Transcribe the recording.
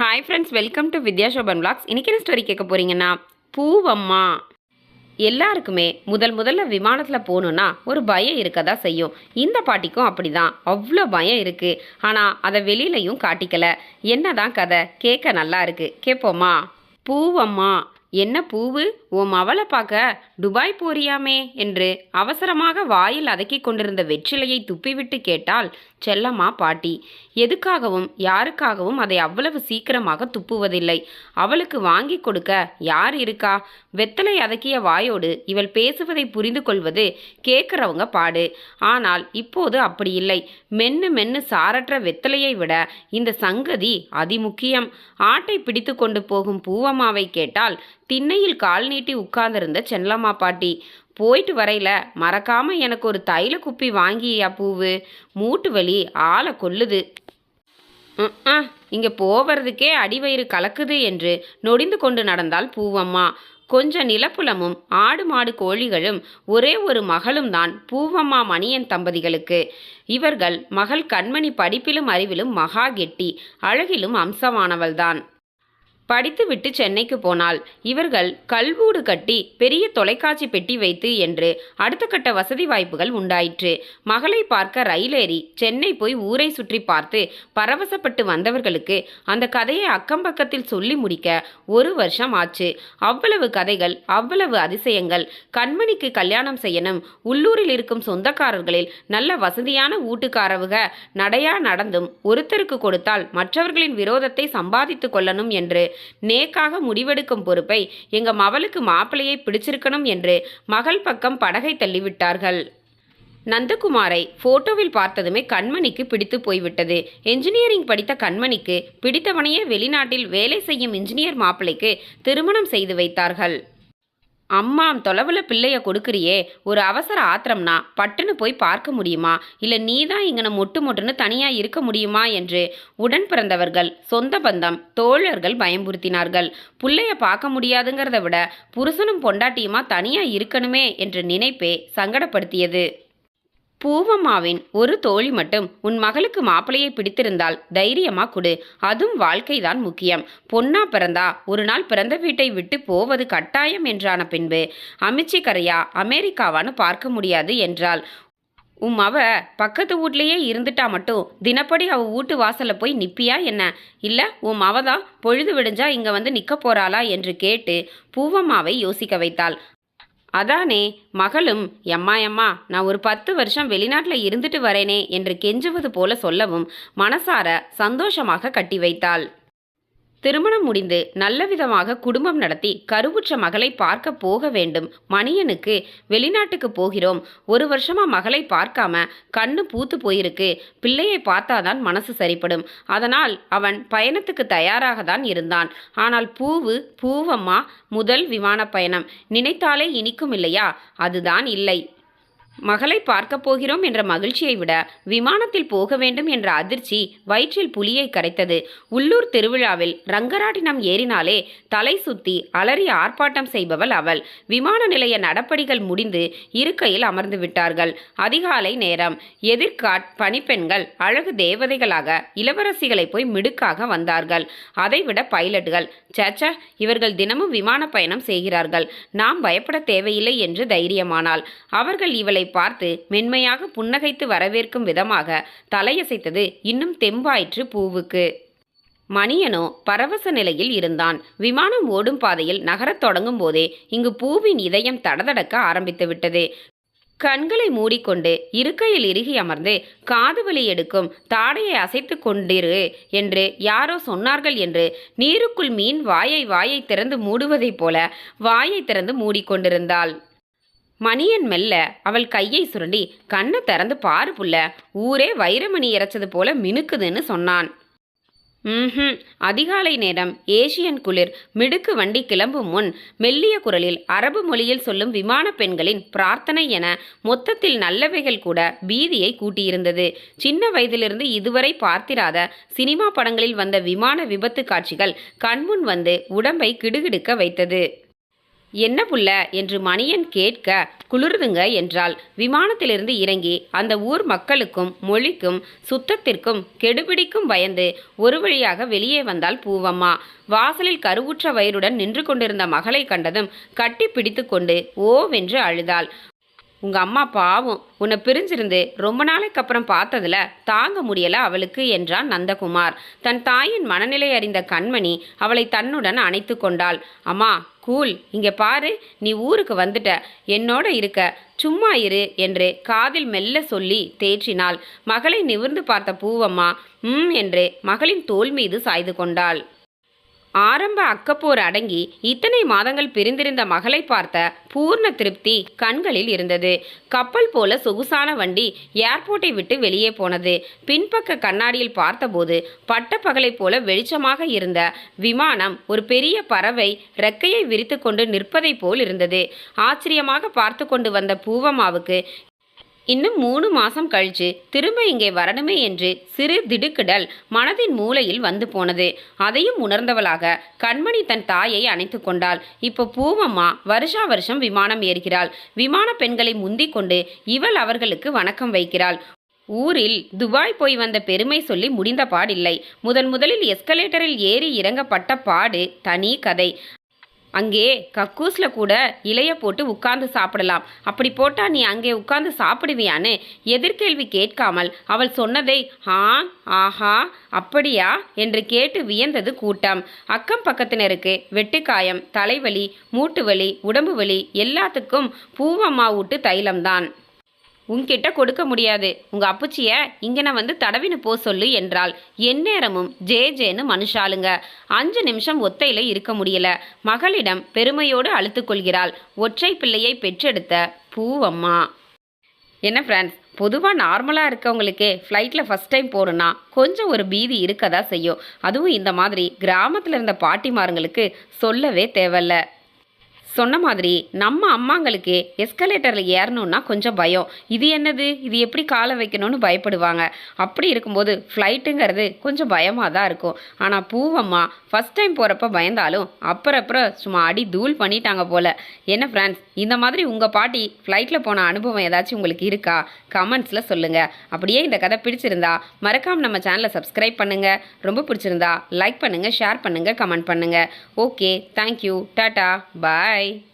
Hi friends welcome to Vidya Sobhan blogs இன்றைக்கி என்ன story கேட்க போகிறீங்கன்னா பூவம்மா. எல்லாருக்குமே முதல் முதல்ல விமானத்தில் போகணுன்னா ஒரு பயம் இருக்க தான் செய்யும். இந்த பாட்டிக்கும் அப்படி தான் அவ்வளோ பயம் இருக்குது ஆனால் அதை வெளியிலையும் காட்டிக்கல. என்னதான் கதை? கேட்க நல்லா இருக்குது கேட்போமா? பூவம்மா. என்ன பூவு? உன் மவளை பார்க்க துபாய் போறியாமே என்று அவசரமாக வாயில் அதக்கிக் கொண்டிருந்த வெற்றிலையை துப்பிவிட்டு கேட்டால் செல்லம்மா பாட்டி எதுக்காகவும் யாருக்காகவும் அதை அவ்வளவு சீக்கிரமாக துப்புவதில்லை? அவளுக்கு வாங்கி கொடுக்க யார் இருக்கா? வெத்தலை அதக்கிய வாயோடு இவள் பேசுவதை புரிந்து கொள்வது கேட்குறவங்க பாடு. ஆனால் இப்போது அப்படி இல்லை. மென்னு மென்னு சாரற்ற வெத்தலையை விட இந்த சங்கதி அதிமுக்கியம். ஆட்டை பிடித்து கொண்டு போகும் பூவம்மாவை கேட்டால் திண்ணையில் கால் நீட்டி உட்கார்ந்திருந்த செல்லம்மா பாட்டி போயிட்டு வரையில மறக்காம எனக்கு ஒரு தைல குப்பி வாங்கியா பூவு? மூட்டு வலி ஆளை கொல்லுது. ம் இங்கே போவதுக்கே அடிவயிறு கலக்குது என்று நொடிந்து கொண்டு நடந்தால் பூவம்மா. கொஞ்ச நிலப்புலமும் ஆடு மாடு கோழிகளும் ஒரே ஒரு மகளும் தான் பூவம்மா மணியன் தம்பதிகளுக்கு. இவர்கள் மகள் கண்மணி படிப்பிலும் அறிவிலும் மகா கெட்டி அழகிலும் அம்சமானவள்தான். படித்துவிட்டு சென்னைக்கு போனாள் இவர்கள் கல்வூடு கட்டி பெரிய தொலைக்காட்சி பெட்டி வைத்து என்று அடுத்த கட்ட வசதி வாய்ப்புகள் உண்டாயிற்று. மகளை பார்க்க ரயிலேறி சென்னை போய் ஊரை சுற்றி பார்த்து பரவசப்பட்டு வந்தவர்களுக்கு அந்த கதையை அக்கம்பக்கத்தில் சொல்லி முடிக்க ஒரு வருஷம் ஆச்சு. அவ்வளவு கதைகள் அவ்வளவு அதிசயங்கள் கண்மணிக்கு கல்யாணம் செய்யணும் உள்ளூரில் இருக்கும் சொந்தக்காரர்களில் நல்ல வசதியான ஊட்டுக்காரவுக நடையா நடந்தும் ஒருத்தருக்கு கொடுத்தால் மற்றவர்களின் விரோதத்தை சம்பாதித்து கொள்ளணும் என்று நேக்காக முடிவெடுக்கும் பொறுப்பை எங்க மவளுக்கு மாப்பிள்ளையை பிடிச்சிருக்கணும் என்று மகள் பக்கம் படகை தள்ளிவிட்டார்கள். நந்தகுமாரை போட்டோவில் பார்த்ததுமே கண்மணிக்கு பிடித்து போய்விட்டது. என்ஜினியரிங் படித்த கண்மணிக்கு பிடித்தவனையே வெளிநாட்டில் வேலை செய்யும் இன்ஜினியர் மாப்பிள்ளைக்கு திருமணம் செய்து வைத்தார்கள். அம்மாம் தொலைவில் பிள்ளைய கொடுக்குறியே ஒரு அவசர ஆத்திரம்னா பட்டுன்னு போய் பார்க்க முடியுமா? இல்லை நீ தான் இங்கன மொட்டு மொட்டுன்னு தனியாக இருக்க முடியுமா? என்று உடன் பிறந்தவர்கள் சொந்த பந்தம் தோழர்கள் பயம்புறுத்தினார்கள். பிள்ளைய பார்க்க முடியாதுங்கிறத விட புருஷனும் பொண்டாட்டியுமா தனியாக இருக்கணுமே என்ற நினைப்பே சங்கடப்படுத்தியது. பூவம்மாவின் ஒரு தோழி மட்டும் உன் மகளுக்கு மாப்பிளையை பிடித்திருந்தால் தைரியமா கொடு. அதுவும் வாழ்க்கைதான் முக்கியம். பொன்னா பிறந்தா ஒரு நாள் பிறந்த வீட்டை விட்டு போவது கட்டாயம் என்றான பின்பு அமிச்சிக்கரையா அமெரிக்காவான்னு பார்க்க முடியாது என்றாள். உம் அவ பக்கத்து வீட்லேயே இருந்துட்டா மட்டும் தினப்படி அவ வீட்டு வாசல்ல போய் நிப்பியா என்ன? இல்ல உன் அவ தான் பொழுது விடிஞ்சா இங்க வந்து நிக்க போறாளா? என்று கேட்டு பூவம்மாவை யோசிக்க வைத்தாள். அதானே மகளும் எம்மா எம்மா நான் ஒரு பத்து வருஷம் வெளிநாட்டில் இருந்துட்டு வரேனே என்று கெஞ்சுவது போல சொல்லவும் மனசார சந்தோஷமாக கட்டி வைத்தாள். திருமணம் முடிந்து நல்ல விதமாக குடும்பம் நடத்தி கருவுற்ற மகளை பார்க்க போக வேண்டும். மணியனுக்கு வெளிநாட்டுக்கு போகிறோம். ஒரு வருஷமா மகளை பார்க்காம கண்ணு பூத்து போயிருக்கு. பிள்ளையை பார்த்தாதான் மனசு சரிப்படும். அதனால் அவன் பயணத்துக்கு தயாராக தான் இருந்தான். ஆனால் பூவு பூவம்மா முதல் விமான பயணம். நினைத்தாலே இனிக்கும் இல்லையா? அதுதான் இல்லை. மகளை பார்க்க போகிறோம் என்ற மகிழ்ச்சியை விட விமானத்தில் போக வேண்டும் என்ற அதிர்ச்சி வயிற்றில் புலியை கரைத்தது. உள்ளூர் திருவிழாவில் ரங்கராட்டினம் ஏறினாலே தலை சுத்தி அலறி ஆர்ப்பாட்டம் செய்பவள் அவள். விமான நிலைய நடப்படிகள் முடிந்து இருக்கையில் அமர்ந்து விட்டார்கள். அதிகாலை நேரம் எதிர்காட் பணிப்பெண்கள் அழகு தேவதைகளாக இளவரசிகளை போய் மிடுக்காக வந்தார்கள். அதைவிட பைலட்டுகள் சேச்ச இவர்கள் தினமும் விமான பயணம் செய்கிறார்கள். நாம் பயப்பட தேவையில்லை என்று தைரியமானாள். அவர்கள் இவளை பார்த்து மென்மையாக புன்னகைத்து வரவேற்கும் விதமாக தலையசைத்தது இன்னும் தெம்பாயிற்று பூவுக்கு. மணியனோ பரவச நிலையில் இருந்தான். விமானம் ஓடும் பாதையில் நகரத் தொடங்கும் போதே இங்கு பூவின் இதயம் தடதடக்க ஆரம்பித்து விட்டது. கண்களை மூடிக்கொண்டு இருக்கையில் இறுகி அமர்ந்து காது வலி எடுக்கும் தாடையை அசைத்து கொண்டிரு என்று யாரோ சொன்னார்கள் என்று நீருக்குள் மீன் வாயை வாயை திறந்து மூடுவதைப் போல வாயை திறந்து மூடிக்கொண்டிருந்தாள். மணியன் மெல்ல அவள் கையை சுரண்டி கண்ணை திறந்து பாரு புள்ள. ஊரே வைரமணி இறைச்சது போல மினுக்குதுன்னு சொன்னான். ம் அதிகாலை நேரம் ஏசியன் குளிர். மிடுக்கு வண்டி கிளம்பும் முன் மெல்லிய குரலில் அரபு மொழியில் சொல்லும் விமான பெண்களின் பிரார்த்தனை என மொத்தத்தில் நல்லவைகள் கூட பீதியை கூட்டியிருந்தது. சின்ன வயதிலிருந்து இதுவரை பார்த்திராத சினிமா படங்களில் வந்த விமான விபத்து காட்சிகள் கண்முன் வந்து உடம்பை கிடுகிடுக்க வைத்தது. என்ன புள்ள? என்று மணியன் கேட்க குளிர்துங்க என்றாள். விமானத்திலிருந்து இறங்கி அந்த ஊர் மக்களுக்கும் மொழிக்கும் சுத்தத்திற்கும் கெடுபிடிக்கும் பயந்து ஒரு வழியாக வெளியே வந்தாள் பூவம்மா. வாசலில் கருவுற்ற வயிறுடன் நின்று கொண்டிருந்த மகளை கண்டதும் கட்டி பிடித்து கொண்டு ஓவென்று அழுதாள். உங்கள் அம்மா பாவம். உன்னை பிரிஞ்சிருந்து ரொம்ப நாளைக்கு அப்புறம் பார்த்ததுல தாங்க முடியல அவளுக்கு என்றான் நந்தகுமார். தன் தாயின் மனநிலை அறிந்த கண்மணி அவளை தன்னுடன் அணைத்து கொண்டாள். அம்மா கூல் இங்கே பாரு நீ ஊருக்கு வந்துட்ட. என்னோட இருக்க சும்மா இரு என்று காதில் மெல்ல சொல்லி தேற்றினாள். மகளை நிமிர்ந்து பார்த்த பூவம்மா ம் என்று மகளின் தோல் மீது சாய்ந்து கொண்டாள். ஆரம்ப அக்கப்போர் அடங்கி இத்தனை மாதங்கள் பிரிந்திருந்த மகளை பார்த்த பூர்ண திருப்தி கண்களில் இருந்தது. கப்பல் போல சொகுசான வண்டி ஏர்போர்ட்டை விட்டு வெளியே போனது. பின்பக்க கண்ணாடியில் பார்த்தபோது பட்டப்பகலை போல வெளிச்சமாக இருந்த விமானம் ஒரு பெரிய பறவை ரெக்கையை விரித்து கொண்டு நிற்பதைப் போல் இருந்தது. ஆச்சரியமாக பார்த்து கொண்டு வந்த பூவம்மாவுக்கு இன்னும் மூணு மாசம் கழிச்சு திரும்ப இங்கே வரணுமே என்று சிறு திடுக்கிடல் மனதின் மூலையில் வந்து போனது. அதையும் உணர்ந்தவளாக கண்மணி தன் தாயை அணைத்து கொண்டாள். இப்போ பூவம்மா வருஷா வருஷம் விமானம் ஏறுகிறாள். விமான பெண்களை முந்திக் கொண்டு இவள் அவர்களுக்கு வணக்கம் வைக்கிறாள். ஊரில் துபாய் போய் வந்த பெருமை சொல்லி முடிந்த பாடில்லை. முதன் முதலில் எஸ்கலேட்டரில் ஏறி இறங்கப்பட்ட பாடு தனி கதை. அங்கே கக்கூஸில் கூட இலைய போட்டு உட்கார்ந்து சாப்பிடலாம். அப்படி போட்டால் நீ அங்கே உட்கார்ந்து சாப்பிடுவியான்னு எதிர்கேள்வி கேட்காமல் அவள் சொன்னதை ஆ ஆஹா அப்படியா? என்று கேட்டு வியந்தது கூட்டம். அக்கம் பக்கத்தினருக்கு வெட்டுக்காயம் தலைவலி மூட்டு வலி உடம்பு வலி எல்லாத்துக்கும் பூவம்மா ஊட்டு தைலம்தான். உன்கிட்ட கொடுக்க முடியாது. உங்க அப்புச்சிய இங்கன வந்து தடவினு போ சொல்லு என்றாள். எந்நேரமும் ஜே ஜேன்னு மனுஷாளுங்க. அஞ்சு நிமிஷம் ஒத்தையில இருக்க முடியல. மகளிடம் பெருமையோடு அழுத்து கொள்கிறாள். ஒற்றை பிள்ளையை பெற்றெடுத்த பூவம்மா. என்ன ஃப்ரெண்ட்ஸ் பொதுவாக நார்மலாக இருக்கவங்களுக்கு ஃப்ளைட்டில் ஃபஸ்ட் டைம் போகணுன்னா கொஞ்சம் ஒரு பீதி இருக்க தான் செய்யும். அதுவும் இந்த மாதிரி கிராமத்தில் இருந்த பாட்டிமாருங்களுக்கு சொல்லவே தேவையில்ல. சொன்ன மாதிரி நம்ம அம்மாங்களுக்கு எஸ்கலேட்டரில் ஏறணுன்னா கொஞ்சம் பயம். இது என்னது? இது எப்படி காலை வைக்கணும்னு பயப்படுவாங்க. அப்படி இருக்கும்போது ஃப்ளைட்டுங்கிறது கொஞ்சம் பயமாக தான் இருக்கும். ஆனால் பூவம்மா ஃபஸ்ட் டைம் போகிறப்ப பயந்தாலும் அப்புறம் அப்புறம் சும்மா அடி தூள் பண்ணிட்டாங்க போல். என்ன ஃப்ரெண்ட்ஸ் இந்த மாதிரி உங்கள் பாட்டி ஃப்ளைட்டில் போன அனுபவம் ஏதாச்சும் உங்களுக்கு இருக்கா? கமெண்ட்ஸில் சொல்லுங்கள் அப்படியே இந்த கதை பிடிச்சிருந்தா மறக்காமல் நம்ம சேனலை சப்ஸ்கிரைப் பண்ணுங்கள் ரொம்ப பிடிச்சிருந்தா லைக் பண்ணுங்கள் ஷேர் பண்ணுங்கள் கமெண்ட் பண்ணுங்கள் okay thank you tata bye Bye.